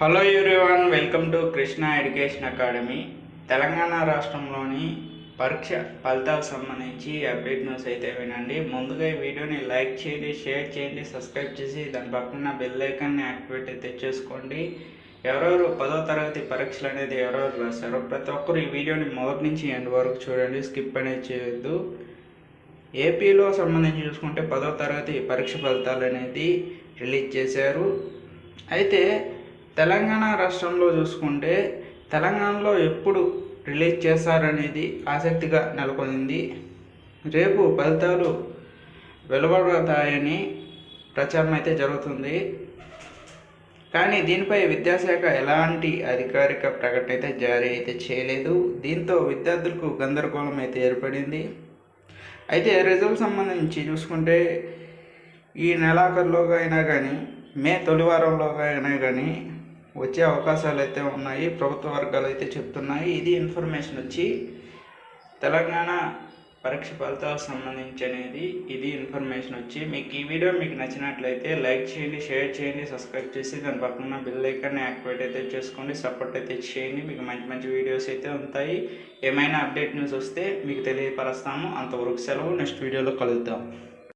Hello everyone welcome to Krishna education academy Telangana రాష్ట్రంలోని పరీక్ష ఫలితాలకు సంబంధించి అప్డేట్ న్యూస్ అయితే వినండి. ముందుగా ఈ వీడియోని లైక్ చేయండి షేర్ చేయండి సబ్స్క్రైబ్ చేసి దాని పక్కన బెల్ ఐకాన్ని యాక్టివేట్ అయితే చేసుకోండి. ఎవరెవరు పదో తరగతి పరీక్షలు అనేది ఎవరెవరు రాశారో ప్రతి ఒక్కరు ఈ వీడియోని మొదటి నుంచి ఎండ్ వరకు చూడండి స్కిప్ అనేది చేయొద్దు. ఏపీలో సంబంధించి చూసుకుంటే పదో తరగతి పరీక్ష ఫలితాలు అనేది రిలీజ్ చేశారు. అయితే తెలంగాణ రాష్ట్రంలో చూసుకుంటే తెలంగాణలో ఎప్పుడు రిలీజ్ చేస్తారనేది ఆసక్తిగా నెలకొంది. రేపు ఫలితాలు వెలువడతాయని ప్రచారం అయితే జరుగుతుంది. కానీ దీనిపై విద్యాశాఖ ఎలాంటి అధికారిక ప్రకటన అయితే జారీ అయితే చేయలేదు. దీంతో విద్యార్థులకు గందరగోళం అయితే ఏర్పడింది. అయితే రిజల్ట్ సంబంధించి చూసుకుంటే ఈ నెలాఖరులోగా అయినా కానీ మే తొలి వారంలోగా అయినా కానీ వచ్చే అవకాశాలు అయితే ఉన్నాయి ప్రభుత్వ వర్గాలు అయితే చెప్తున్నాయి. ఇది ఇన్ఫర్మేషన్ వచ్చి తెలంగాణ పరీక్ష ఫలితాలకు సంబంధించినది. ఇది ఇన్ఫర్మేషన్ వచ్చి మీకు ఈ వీడియో మీకు నచ్చినట్లయితే లైక్ చేయండి షేర్ చేయండి సబ్స్క్రైబ్ చేసి దాని పక్కన బిల్ ఐకాన్ని యాక్టివేట్ అయితే చేసుకోండి సపోర్ట్ అయితే చేయండి. మీకు మంచి మంచి వీడియోస్ అయితే ఉంటాయి. ఏమైనా అప్డేట్ న్యూస్ వస్తే మీకు తెలియపరుస్తాము. అంతవరకు సెలవు. నెక్స్ట్ వీడియోలో కలుద్దాం.